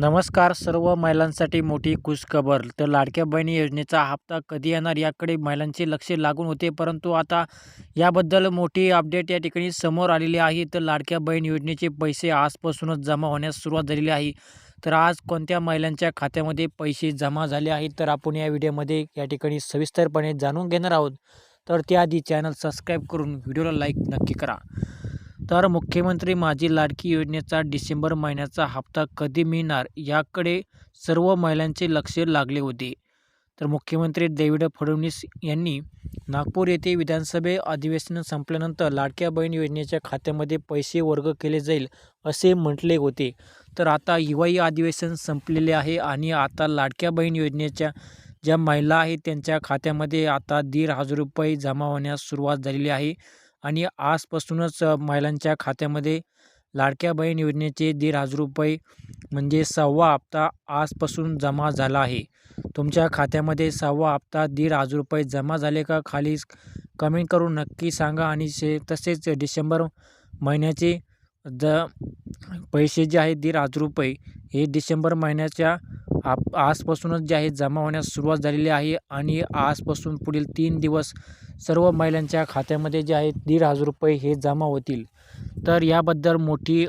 नमस्कार सर्व महिलांसाठी मोठी खुशखबर. तर लाडक्या बहिणी योजनेचा हप्ता कधी येणार याकडे महिलांचे लक्ष लागून होते परंतु आता याबद्दल मोठी अपडेट या ठिकाणी समोर आलेली आहे. तर लाडक्या बहीण योजनेचे पैसे आजपासूनच जमा होण्यास सुरुवात झालेली आहे. तर आज कोणत्या महिलांच्या खात्यामध्ये पैसे जमा झाले आहेत तर आपण या व्हिडिओमध्ये या ठिकाणी सविस्तरपणे जाणून घेणार आहोत. तर त्याआधी चॅनल सबस्क्राईब करून व्हिडिओला लाईक नक्की करा. तर मुख्यमंत्री माझी लाडकी योजनेचा डिसेंबर महिन्याचा हप्ता कधी मिळणार याकडे सर्व महिलांचे लक्ष लागले होते. तर मुख्यमंत्री देवेंद्र फडणवीस यांनी नागपूर येथे विधानसभे अधिवेशन संपल्यानंतर लाडक्या बहीण योजनेच्या खात्यामध्ये पैसे वर्ग केले जाईल असे म्हटले होते. तर आता हिवाळी अधिवेशन संपलेले आहे आणि आता लाडक्या बहीण योजनेच्या ज्या महिला आहेत त्यांच्या खात्यामध्ये आता दीड हजार रुपये जमा होण्यास सुरुवात झालेली आहे. आणि आजपासूनच महिलांच्या खात्यामध्ये लाडक्या बहीण योजनेचे दीड हजार रुपये म्हणजे सहावा हप्ता आजपासून जमा झाला आहे. तुमच्या खात्यामध्ये सहावा हप्ता दीड हजार रुपये जमा झाले का खाली कमेंट करून नक्की सांगा आणि शे तसेच डिसेंबर महिन्याचे ज पैसे जे आहेत दीड हजार रुपये हे डिसेंबर महिन्याच्या आप आजपासूनच जे आहे जमा होण्यास सुरुवात झालेली आहे आणि आजपासून पुढील तीन दिवस सर्व महिलांच्या खात्यामध्ये जे आहे दीड हजार रुपये हे जमा होतील. तर याबद्दल मोठी